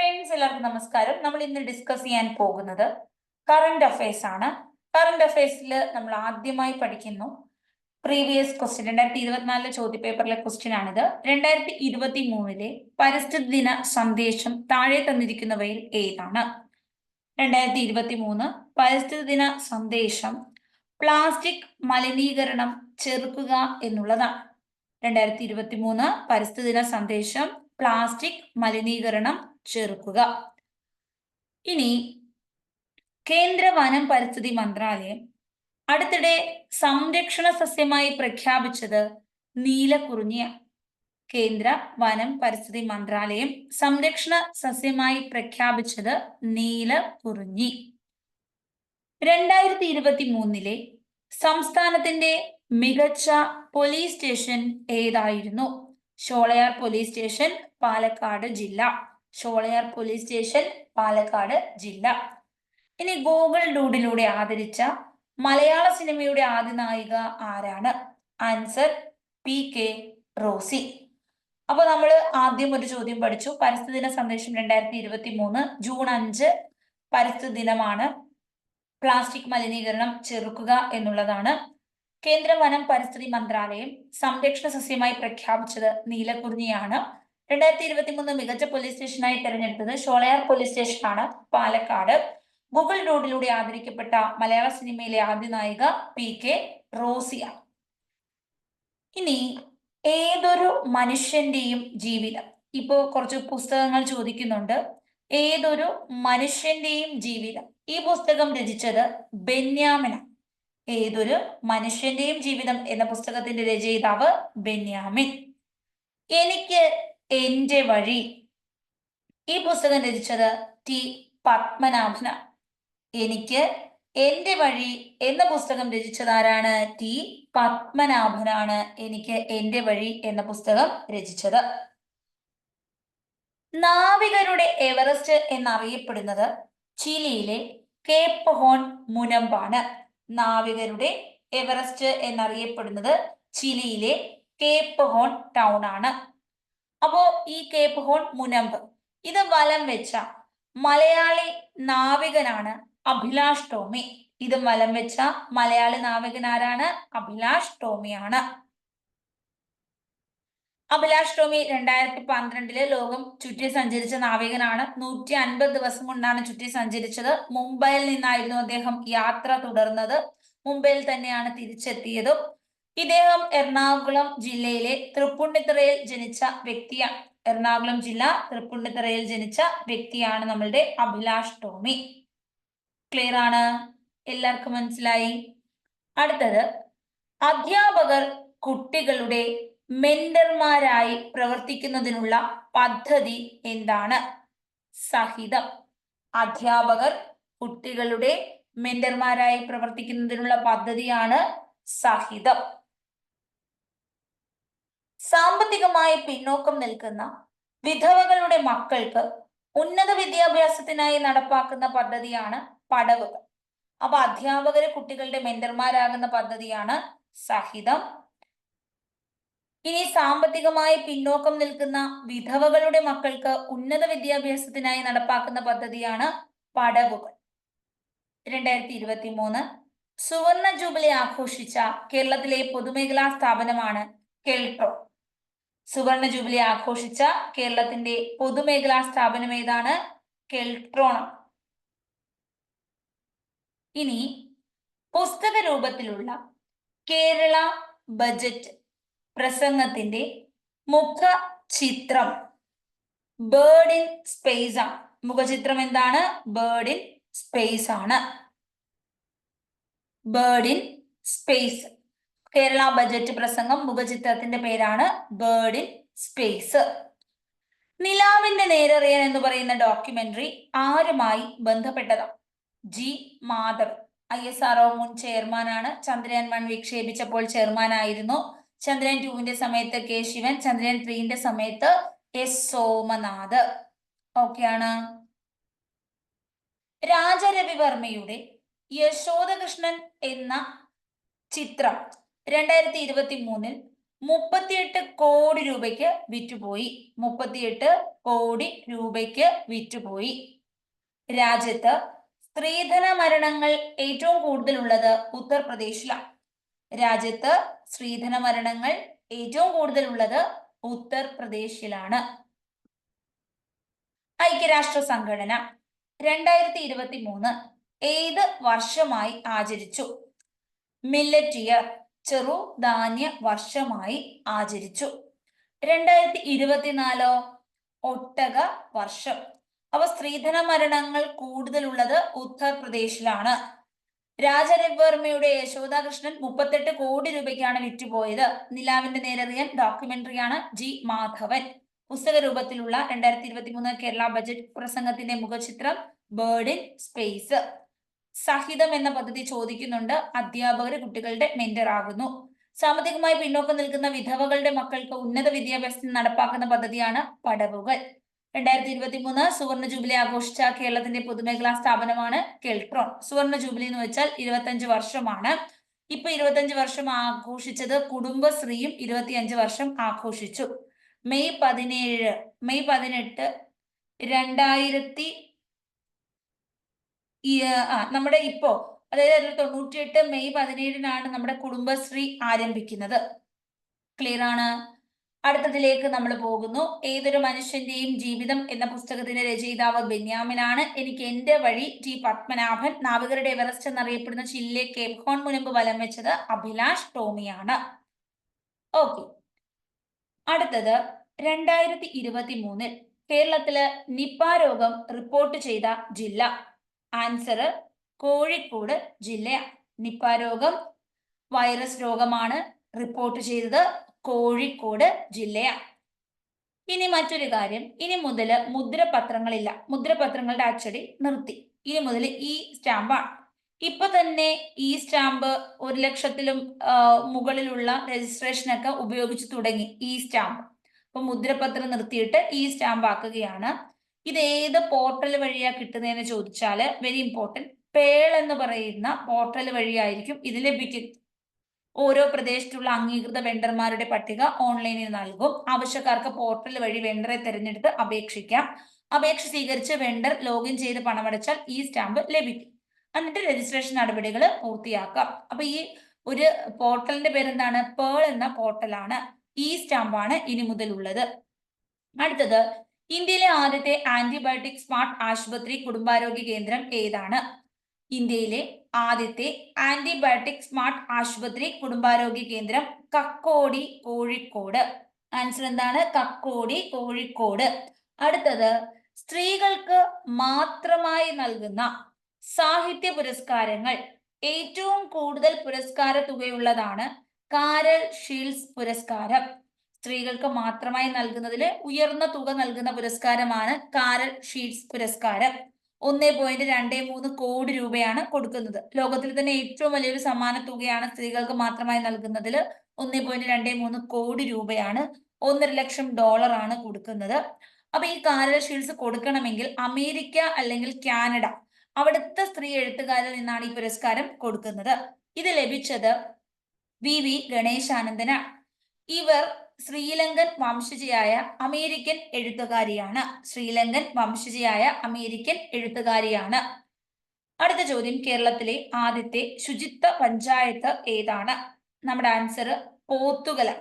Friends എല്ലാവർക്കും നമസ്കാരം. നമ്മൾ ഇന്ന് ഡിസ്കസ് ചെയ്യാൻ പോകുന്നത് കറണ്ട് അഫയേഴ്സ് ആണ്. കറണ്ട് അഫയേഴ്സിൽ നമ്മൾ ആദ്യമായി പഠിക്കുന്നു പ്രീവിയസ് ക്വസ്റ്റ്യൻ രണ്ടായിരത്തി ഇരുപത്തിനാലിലെ ചോദ്യപേപ്പറിലെ ക്വസ്റ്റ്യൻ ആണിത്. രണ്ടായിരത്തി ഇരുപത്തി മൂന്നിലെ പരിസ്ഥിതി ദിന സന്ദേശം താഴെ തന്നിരിക്കുന്നവയിൽ ഏതാണ്? രണ്ടായിരത്തി ഇരുപത്തി മൂന്ന് പരിസ്ഥിതി ദിന സന്ദേശം പ്ലാസ്റ്റിക് മലിനീകരണം ചെറുക്കുക എന്നുള്ളതാണ്. രണ്ടായിരത്തി ഇരുപത്തി മൂന്ന് പരിസ്ഥിതി ദിന സന്ദേശം പ്ലാസ്റ്റിക് മലിനീകരണം ചെറുക്കുക. ഇനി കേന്ദ്ര വനം പരിസ്ഥിതി മന്ത്രാലയം അടുത്തിടെ സംരക്ഷണ സസ്യമായി പ്രഖ്യാപിച്ചത് നീലക്കുറിഞ്ഞിയ കേന്ദ്ര വനം പരിസ്ഥിതി മന്ത്രാലയം സംരക്ഷണ സസ്യമായി പ്രഖ്യാപിച്ചത് നീലക്കുറിഞ്ഞി. രണ്ടായിരത്തി ഇരുപത്തി മൂന്നിലെ സംസ്ഥാനത്തിന്റെ മികച്ച പോലീസ് സ്റ്റേഷൻ ഏതായിരുന്നു? ഷോളയാർ പോലീസ് സ്റ്റേഷൻ പാലക്കാട് ജില്ല. ഷോളയാർ പോലീസ് സ്റ്റേഷൻ പാലക്കാട് ജില്ല. ഇനി ഗൂഗിൾ ഡൂഡിലൂടെ ആദരിച്ച മലയാള സിനിമയുടെ ആദ്യ നായിക ആരാണ്? Answer P K Rosie. അപ്പൊ നമ്മൾ ആദ്യം ഒരു ചോദ്യം പഠിച്ചു. പരിസ്ഥിതി ദിന സന്ദേശം രണ്ടായിരത്തി ഇരുപത്തി മൂന്ന് ജൂൺ അഞ്ച് പരിസ്ഥിതി ദിനമാണ്. പ്ലാസ്റ്റിക് മലിനീകരണം ചെറുക്കുക എന്നുള്ളതാണ്. കേന്ദ്ര വനം പരിസ്ഥിതി മന്ത്രാലയം സംരക്ഷണ സസ്യമായി പ്രഖ്യാപിച്ചത് നീലക്കുറിഞ്ഞിയാണ്. രണ്ടായിരത്തി ഇരുപത്തി മൂന്ന് മികച്ച പോലീസ് സ്റ്റേഷനായി തെരഞ്ഞെടുത്തത് ഷോളയാർ പോലീസ് സ്റ്റേഷനാണ് പാലക്കാട്. ഗൂഗിൾ റോഡിലൂടെ ആദരിക്കപ്പെട്ട മലയാള സിനിമയിലെ ആദ്യ നായിക പി കെ റോസിയ. ഇനി ഏതൊരു മനുഷ്യന്റെയും ജീവിതം? ഇപ്പോ കുറച്ച് പുസ്തകങ്ങൾ ചോദിക്കുന്നുണ്ട്. ഏതൊരു മനുഷ്യന്റെയും ജീവിതം? ഈ പുസ്തകം രചിച്ചത് ബെന്യാമിന ഏതൊരു മനുഷ്യന്റെയും ജീവിതം എന്ന പുസ്തകത്തിന്റെ രചയിതാവ് ബെന്യാമിൻ. എനിക്ക് എന്റെ വഴി ഈ പുസ്തകം രചിച്ചത് ടി പത്മനാഭന. എനിക്ക് എന്റെ വഴി എന്ന പുസ്തകം രചിച്ചത് ആരാണ്? ടി പത്മനാഭനാണ് എനിക്ക് എന്റെ വഴി എന്ന പുസ്തകം രചിച്ചത്. നാവികരുടെ എവറസ്റ്റ് എന്നറിയപ്പെടുന്നത് ചിലിയിലെ കേപ്പ് ഹോൺ മുനമ്പാണ്. നാവികരുടെ എവറസ്റ്റ് എന്നറിയപ്പെടുന്നത് ചിലിയിലെ കേപ്പ് ഹോൺ ടൗൺ ആണ്. അപ്പോ ഈ കേപ്പ് ഹോൺ മുനമ്പ് ഇത് വലം വെച്ച മലയാളി നാവികനാണ് അഭിലാഷ് ടോമി. ഇത് വലം വെച്ച മലയാളി നാവികൻ ആരാണ്? അഭിലാഷ് ടോമിയാണ്. അഭിലാഷ് ടോമി രണ്ടായിരത്തി പന്ത്രണ്ടിൽ ലോകം ചുറ്റി സഞ്ചരിച്ച നാവികനാണ്. നൂറ്റി അൻപത് ദിവസം കൊണ്ടാണ് ചുറ്റി സഞ്ചരിച്ചത് മുംബൈയിൽ നിന്നായിരുന്നു അദ്ദേഹം യാത്ര തുടർന്നത്. മുംബൈയിൽ തന്നെയാണ് തിരിച്ചെത്തിയതും. ഇദ്ദേഹം എറണാകുളം ജില്ലയിലെ തൃപ്പുണ്ണിത്തറയിൽ ജനിച്ച വ്യക്തിയാണ് എറണാകുളം ജില്ല തൃപ്പുണ്ണിത്തറയിൽ ജനിച്ച വ്യക്തിയാണ് നമ്മളുടെ അഭിലാഷ് ടോമി ക്ലിയർ ആണ്? എല്ലാവർക്കും മനസ്സിലായി? അടുത്തത്. അധ്യാപകർ കുട്ടികളുടെ മെന്റർമാരായി പ്രവർത്തിക്കുന്നതിനുള്ള പദ്ധതി എന്താണ്? സഹിതം. അധ്യാപകർ കുട്ടികളുടെ മെന്റർമാരായി പ്രവർത്തിക്കുന്നതിനുള്ള പദ്ധതിയാണ് സഹിതം. സാമ്പത്തികമായി പിന്നോക്കം നിൽക്കുന്ന വിധവകളുടെ മക്കൾക്ക് ഉന്നത വിദ്യാഭ്യാസത്തിനായി നടപ്പാക്കുന്ന പദ്ധതിയാണ് പടവുകൾ. അപ്പൊ അധ്യാപകര് കുട്ടികളുടെ മെന്റർമാരാകുന്ന പദ്ധതിയാണ് സഹിതം. ഇനി സാമ്പത്തികമായി പിന്നോക്കം നിൽക്കുന്ന വിധവകളുടെ മക്കൾക്ക് ഉന്നത വിദ്യാഭ്യാസത്തിനായി നടപ്പാക്കുന്ന പദ്ധതിയാണ് പടവുകൾ. രണ്ടായിരത്തി ഇരുപത്തി മൂന്ന് സുവർണ ജൂബിലി ആഘോഷിച്ച കേരളത്തിലെ പൊതുമേഖലാ സ്ഥാപനമാണ് കെൽട്രോ. സുവർണ ജൂബിലി ആഘോഷിച്ച കേരളത്തിന്റെ പൊതുമേഖലാ സ്ഥാപനം ഏതാണ്? കെൽട്രോണം ഇനി പുസ്തക രൂപത്തിലുള്ള കേരള ബജറ്റ് പ്രസംഗത്തിന്റെ മുഖ ചിത്രം ബേർഡ് ഇൻ സ്പേസ് ആണ് മുഖചിത്രം എന്താണ്? ബേർഡ് ഇൻ സ്പേസ് ആണ്. Bird in space Kerala budget പ്രസംഗം മുഖചിത്രത്തിന്റെ പേരാണ് ബേർഡ് ഇൻ സ്പേസ് നിലാവിന്റെ നേരറിയൻ എന്ന് പറയുന്ന ഡോക്യുമെന്ററി ആരുമായി ബന്ധപ്പെട്ടതാണ് G. Madhav. I. S. R. മുൻ ചെയർമാനാണ് ചന്ദ്രയാൻ വൺ വിക്ഷേപിച്ചപ്പോൾ ചെയർമാനായിരുന്നു ചന്ദ്രയാൻ ടുവിന്റെ സമയത്ത് കെ ശിവൻ ചന്ദ്രൻ ത്രീന്റെ സമയത്ത് എസ് സോമനാഥ്. ഓക്കെയാണ് രാജരവിവർമ്മയുടെ യശോദകൃഷ്ണൻ എന്ന ചിത്രം രണ്ടായിരത്തി ഇരുപത്തി മൂന്നിൽ മുപ്പത്തിയെട്ട് കോടി രൂപയ്ക്ക് വിറ്റുപോയി. മുപ്പത്തിയെട്ട് കോടി രൂപയ്ക്ക് വിറ്റുപോയി. രാജ്യത്ത് സ്ത്രീധന മരണങ്ങൾ ഏറ്റവും കൂടുതലുള്ളത് ഉത്തർപ്രദേശിലാണ്. രാജ്യത്ത് സ്ത്രീധന മരണങ്ങൾ ഏറ്റവും കൂടുതൽ ഉള്ളത് ഉത്തർപ്രദേശിലാണ്. ഐക്യരാഷ്ട്ര സംഘടന രണ്ടായിരത്തി ഇരുപത്തി മൂന്ന് ഏത് വർഷമായി ആചരിച്ചു? മില്ലറ്റ് ഇയർ ചെറുധാന്യ വർഷമായി ആചരിച്ചു. രണ്ടായിരത്തി ഇരുപത്തിനാലോ ഒട്ടക വർഷം. അപ്പൊ സ്ത്രീധന മരണങ്ങൾ കൂടുതലുള്ളത് ഉത്തർപ്രദേശിലാണ്. രാജരവിവർമ്മയുടെ യശോദാകൃഷ്ണൻ മുപ്പത്തെട്ട് കോടി രൂപയ്ക്കാണ് വിറ്റുപോയത്. നിലാവിന്റെ നേരറിയാൻ ഡോക്യുമെന്ററിയാണ് ജി മാധവൻ. പുസ്തക രൂപത്തിലുള്ള രണ്ടായിരത്തി ഇരുപത്തി മൂന്ന് കേരള ബജറ്റ് പ്രസംഗത്തിന്റെ മുഖചിത്രം ബേർഡ് ഇൻ സ്പേസ്. സഹിതം എന്ന പദ്ധതി ചോദിക്കുന്നുണ്ട്. അധ്യാപകർ കുട്ടികളുടെ മെന്റർ ആകുന്നു. സാമ്പത്തികമായി പിന്നോക്കം നിൽക്കുന്ന വിധവകളുടെ മക്കൾക്ക് ഉന്നത വിദ്യാഭ്യാസത്തിന് നടപ്പാക്കുന്ന പദ്ധതിയാണ് പടവുകൾ. രണ്ടായിരത്തി ഇരുപത്തി മൂന്ന് സുവർണ ജൂബിലി ആഘോഷിച്ച കേരളത്തിന്റെ പൊതുമേഖലാ സ്ഥാപനമാണ് കെൽട്രോൺ. സുവർണ ജൂബിലി എന്ന് വെച്ചാൽ ഇരുപത്തഞ്ച് വർഷമാണ്. ഇപ്പൊ ഇരുപത്തഞ്ച് വർഷം ആഘോഷിച്ചത് കുടുംബശ്രീയും ഇരുപത്തിയഞ്ച് വർഷം ആഘോഷിച്ചു. മെയ് പതിനേഴ് മെയ് പതിനെട്ട് രണ്ടായിരത്തി നമ്മുടെ ഇപ്പോ അതായത് തൊണ്ണൂറ്റിയെട്ട് മെയ് പതിനേഴിനാണ് നമ്മുടെ കുടുംബശ്രീ ആരംഭിക്കുന്നത്. ക്ലിയർ ആണ്? അടുത്തതിലേക്ക് നമ്മൾ പോകുന്നു. ഏതൊരു മനുഷ്യന്റെയും ജീവിതം എന്ന പുസ്തകത്തിന്റെ രചയിതാവ് ബെന്യാമിനാണ്. എനിക്ക് എന്റെ വഴി ടി. പത്മനാഭൻ നാവികരുടെ എവറസ്റ്റ് എന്നറിയപ്പെടുന്ന ചില്ലെ കേൾക്കോൺ മുനമ്പ് വലം വെച്ചത് അഭിലാഷ് ടോമിയാണ്. ഓക്കെ. അടുത്തത് രണ്ടായിരത്തി ഇരുപത്തി മൂന്നിൽ കേരളത്തിൽ നിപ്പ രോഗം റിപ്പോർട്ട് ചെയ്ത ജില്ല. ആൻസർ കോഴിക്കോട് ജില്ല നിപ്പ രോഗം വൈറസ് രോഗമാണ് റിപ്പോർട്ട് ചെയ്തത്. കോഴിക്കോട് ജില്ലയാണ്. ഇനി മറ്റൊരു കാര്യം. ഇനി മുതൽ മുദ്രപത്രങ്ങളില്ല. മുദ്രപത്രങ്ങളുടെ അച്ചടി നിർത്തി. ഇനി മുതൽ ഈ സ്റ്റാമ്പാണ്. ഇപ്പൊ തന്നെ ഈ സ്റ്റാമ്പ് ഒരു ലക്ഷത്തിലും മുകളിലുള്ള രജിസ്ട്രേഷനൊക്കെ ഉപയോഗിച്ച് തുടങ്ങി ഈ സ്റ്റാമ്പ്. അപ്പൊ മുദ്രപത്രം നിർത്തിയിട്ട് ഈ സ്റ്റാമ്പ് ആക്കുകയാണ് ഇത് ഏത് പോർട്ടൽ വഴിയാ കിട്ടുന്നതെന്ന് ചോദിച്ചാൽ വെരി ഇമ്പോർട്ടന്റ് പേൾ എന്ന് പറയുന്ന പോർട്ടൽ വഴിയായിരിക്കും ഇത് ലഭിക്കുന്നത്. ഓരോ പ്രദേശത്തുള്ള അംഗീകൃത വെണ്ടർമാരുടെ പട്ടിക ഓൺലൈനിൽ നൽകും. ആവശ്യക്കാർക്ക് പോർട്ടൽ വഴി വെണ്ടറെ തിരഞ്ഞെടുത്ത് അപേക്ഷിക്കാം. അപേക്ഷ സ്വീകരിച്ച് വെണ്ടർ ലോഗിൻ ചെയ്ത് പണമടച്ചാൽ ഈ സ്റ്റാമ്പ് ലഭിക്കും. എന്നിട്ട് രജിസ്ട്രേഷൻ നടപടികൾ പൂർത്തിയാക്കാം. അപ്പൊ ഈ ഒരു പോർട്ടലിന്റെ പേരെന്താണ്? പേൾ എന്ന പോർട്ടലാണ് ഈ സ്റ്റാമ്പാണ് ഇനി മുതൽ ഉള്ളത് അടുത്തത് ഇന്ത്യയിലെ ആദ്യത്തെ ആന്റിബയോട്ടിക് സ്മാർട്ട് ആശുപത്രി കുടുംബാരോഗ്യ കേന്ദ്രം ഏതാണ്? ഇന്ത്യയിലെ ആദ്യത്തെ ആന്റിബയോട്ടിക് സ്മാർട്ട് ആശുപത്രി കുടുംബാരോഗ്യ കേന്ദ്രം കക്കോടി കോഴിക്കോട്. ആൻസർ എന്താണ്? കക്കോടി കോഴിക്കോട്. അടുത്തത് സ്ത്രീകൾക്ക് മാത്രമായി നൽകുന്ന സാഹിത്യ പുരസ്കാരങ്ങൾ. ഏറ്റവും കൂടുതൽ പുരസ്കാര തുകയുള്ളതാണ് കാരൽ ഷീൽസ് പുരസ്കാരം. സ്ത്രീകൾക്ക് മാത്രമായി നൽകുന്നതിൽ ഉയർന്ന തുക നൽകുന്ന പുരസ്കാരമാണ് കാരൽ ഷീൽസ് പുരസ്കാരം. ഒന്നേ പോയിന്റ് രണ്ടേ മൂന്ന് കോടി രൂപയാണ് കൊടുക്കുന്നത്. ലോകത്തിൽ തന്നെ ഏറ്റവും വലിയൊരു സമ്മാന തുകയാണ് സ്ത്രീകൾക്ക് മാത്രമായി നൽകുന്നതിൽ ഒന്നേ പോയിന്റ് രണ്ടേ മൂന്ന് കോടി രൂപയാണ് ഒന്നര ലക്ഷം ഡോളർ ആണ് കൊടുക്കുന്നത്. അപ്പൊ ഈ കാരൽ ഷീൽഡ്സ് കൊടുക്കണമെങ്കിൽ അമേരിക്ക അല്ലെങ്കിൽ കാനഡ അവിടുത്തെ സ്ത്രീ എഴുത്തുകാരിൽ നിന്നാണ് ഈ പുരസ്കാരം കൊടുക്കുന്നത്. ഇത് ലഭിച്ചത് വി വി ഗണേശാനന്ദനാണ്. ഇവർ ശ്രീലങ്കൻ വംശജയായ അമേരിക്കൻ എഴുത്തുകാരിയാണ്. ശ്രീലങ്കൻ വംശജയായ അമേരിക്കൻ എഴുത്തുകാരിയാണ്. അടുത്ത ചോദ്യം. കേരളത്തിലെ ആദ്യത്തെ ശുചിത്വ പഞ്ചായത്ത് ഏതാണ്? നമ്മുടെ ആൻസർ പോത്തുകൽ.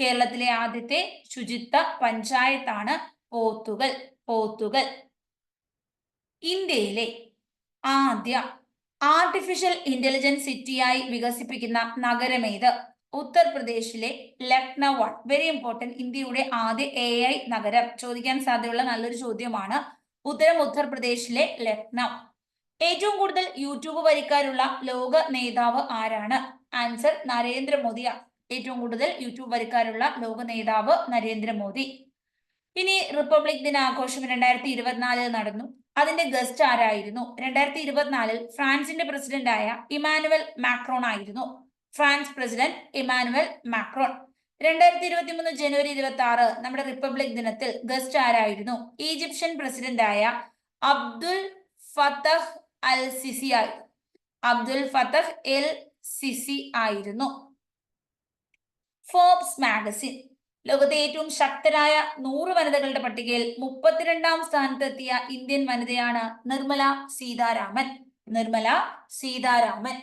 കേരളത്തിലെ ആദ്യത്തെ ശുചിത്വ പഞ്ചായത്താണ് പോത്തുകൽ. പോത്തുകൽ. ഇന്ത്യയിലെ ആദ്യ ആർട്ടിഫിഷ്യൽ ഇന്റലിജൻസ് സിറ്റിയായി വികസിപ്പിക്കുന്ന നഗരമേത്? ഉത്തർപ്രദേശിലെ ലക്നൗ ആണ് വെരി ഇമ്പോർട്ടന്റ് ഇന്ത്യയുടെ ആദ്യ എ ഐ നഗരം. ചോദിക്കാൻ സാധ്യതയുള്ള നല്ലൊരു ചോദ്യമാണ് ഉത്തരം ഉത്തർപ്രദേശിലെ ലക്നൗ. ഏറ്റവും കൂടുതൽ യൂട്യൂബ് വരിക്കാരുള്ള ലോക നേതാവ് ആരാണ്? ആൻസർ നരേന്ദ്രമോദിയാണ് ഏറ്റവും കൂടുതൽ യൂട്യൂബ് വരിക്കാരുള്ള ലോക നേതാവ് നരേന്ദ്രമോദി. ഇനി റിപ്പബ്ലിക് ദിനാഘോഷം രണ്ടായിരത്തി ഇരുപത്തിനാലിൽ നടന്നു. അതിന്റെ ഗസ്റ്റ് ആരായിരുന്നു? രണ്ടായിരത്തി ഇരുപത്തിനാലിൽ ഫ്രാൻസിന്റെ പ്രസിഡന്റായ ഇമാനുവൽ മാക്രോൺ ആയിരുന്നു. France president Emmanuel Macron. രണ്ടായിരത്തി ഇരുപത്തി മൂന്ന് ജനുവരി ഇരുപത്തി ആറ് നമ്മുടെ റിപ്പബ്ലിക് ദിനത്തിൽ ഗസ്റ്റ് ആരായിരുന്നു? ഈജിപ്ഷ്യൻ പ്രസിഡന്റായ അബ്ദുൽ ഫത്തഹ് അൽ സിസി ആയിരുന്നു അബ്ദുൽ ഫത്തഹ് എൽ സിസി ആയിരുന്നു. ഫോബ്സ് മാഗസിൻ ലോകത്തെ ഏറ്റവും ശക്തരായ നൂറ് വനിതകളുടെ പട്ടികയിൽ മുപ്പത്തിരണ്ടാം സ്ഥാനത്തെത്തിയ ഇന്ത്യൻ വനിതയാണ് നിർമ്മല സീതാരാമൻ. നിർമ്മല സീതാരാമൻ.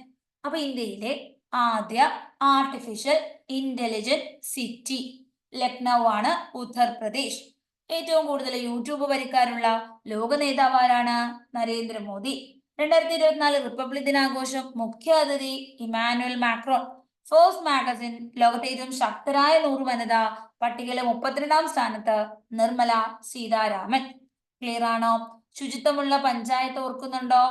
അപ്പൊ ഇന്ത്യയിലെ ആദ്യ ആർട്ടിഫിഷ്യൽ ഇന്റലിജന്റ് സിറ്റി ലക്നൗ ആണ് ഉത്തർപ്രദേശ്. ഏറ്റവും കൂടുതൽ യൂട്യൂബ് വരിക്കാരുള്ള ലോക നേതാവ് ആരാണ് നരേന്ദ്രമോദി. രണ്ടായിരത്തി ഇരുപത്തിനാല് റിപ്പബ്ലിക് ദിനാഘോഷം മുഖ്യ അതിഥി ഇമാനുവൽ മാക്രോൺ. ഫോഴ്സ് മാഗസിൻ ലോകത്തെ ഏറ്റവും ശക്തരായ നൂറ് വനിത പട്ടികയിലെ മുപ്പത്തിരണ്ടാം സ്ഥാനത്ത് നിർമ്മല സീതാരാമൻ. ക്ലിയർ ആണോ? ശുചിത്വമുള്ള പഞ്ചായത്ത് ഓർക്കുന്നുണ്ടോ?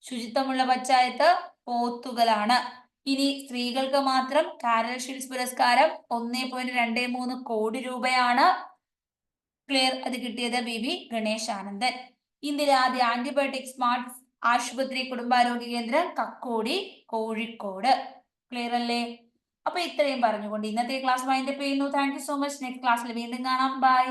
ശുചിത്വമുള്ള പഞ്ചായത്ത് പോത്തുകലാണ്. ഇനി സ്ത്രീകൾക്ക് മാത്രം കാരൽ ഷീൽസ് പുരസ്കാരം ഒന്നേ പോയിന്റ് രണ്ടേ മൂന്ന് കോടി രൂപയാണ് ക്ലിയർ അത് കിട്ടിയത് ബി വി ഗണേശ് ആനന്ദൻ ആദ്യ ആന്റിബയോട്ടിക് സ്മാർട്ട് ആശുപത്രി കുടുംബാരോഗ്യ കേന്ദ്രം കക്കോടി കോഴിക്കോട്. ക്ലിയർ അല്ലേ? അപ്പൊ ഇത്രയും പറഞ്ഞുകൊണ്ട് ഇന്നത്തെ ക്ലാസ് വൈൻഡപ്പ് ചെയ്യുന്നു. Thank you so much next ക്ലാസ്സിൽ വീണ്ടും കാണാം. ബൈ